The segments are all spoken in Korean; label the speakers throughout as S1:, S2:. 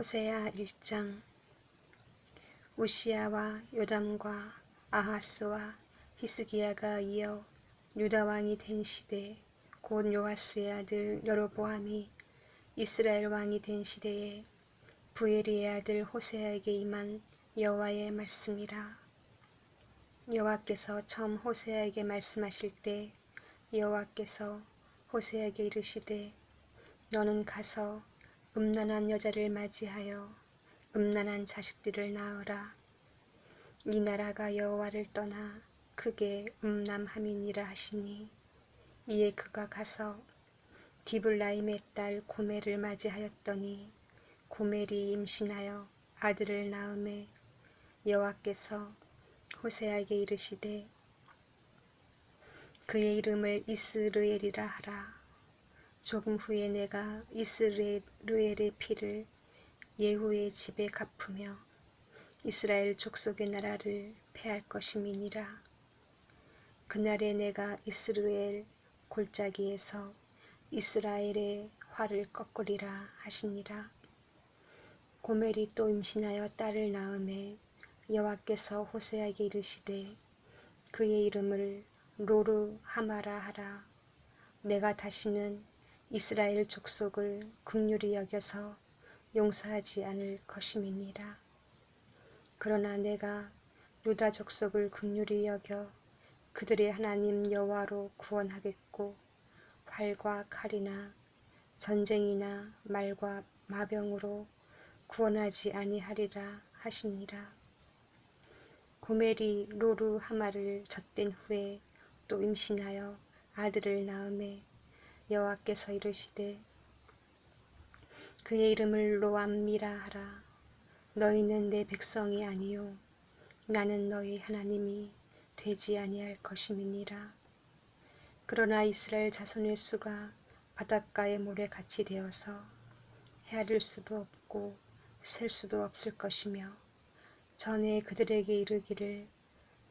S1: 호세야 1장 우시야와 요담과 아하스와 히스기야가 이어 유다 왕이 된 시대 곧 요아스의 아들 여로보암이 이스라엘 왕이 된 시대에 부에리의 아들 호세아에게 임한 여호와의 말씀이라. 여호와께서 처음 호세아에게 말씀하실 때 여호와께서 호세아에게 이르시되 너는 가서 음란한 여자를 맞이하여 음란한 자식들을 낳으라. 이 나라가 여호와를 떠나 크게 음란함이니라 하시니 이에 그가 가서 디블라임의 딸 고멜을 맞이하였더니 고멜이 임신하여 아들을 낳음에 여호와께서 호세아에게 이르시되 그의 이름을 이스르엘이라 하라. 조금 후에 내가 이스라엘의 피를 예후의 집에 갚으며 이스라엘 족속의 나라를 패할 것임이니라. 그날에 내가 이스라엘 골짜기에서 이스라엘의 활을 꺾으리라 하시니라. 고멜이 또 임신하여 딸을 낳음에 여호와께서 호세에게 이르시되 그의 이름을 로르 하마라 하라. 내가 다시는 이스라엘 족속을 극률히 여겨서 용서하지 않을 것임이니라. 그러나 내가 유다 족속을 극률히 여겨 그들의 하나님 여호와로 구원하겠고 활과 칼이나 전쟁이나 말과 마병으로 구원하지 아니하리라 하시니라. 고멜이 로르 하마를 젖댄 후에 또 임신하여 아들을 낳음에 여호와께서 이르시되 그의 이름을 로암미라 하라. 너희는 내 백성이 아니요 나는 너희 하나님이 되지 아니할 것임이니라. 그러나 이스라엘 자손의 수가 바닷가의 모래 같이 되어서 헤아릴 수도 없고 셀 수도 없을 것이며 전에 그들에게 이르기를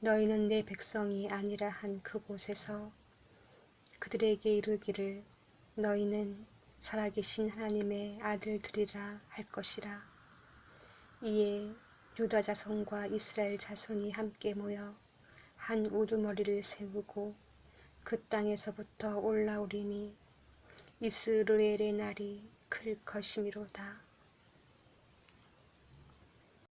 S1: 너희는 내 백성이 아니라 한 그곳에서 그들에게 이르기를 너희는 살아계신 하나님의 아들들이라 할 것이라. 이에 유다 자손과 이스라엘 자손이 함께 모여 한 우두머리를 세우고 그 땅에서부터 올라오리니 이스르엘의 날이 클 것이미로다.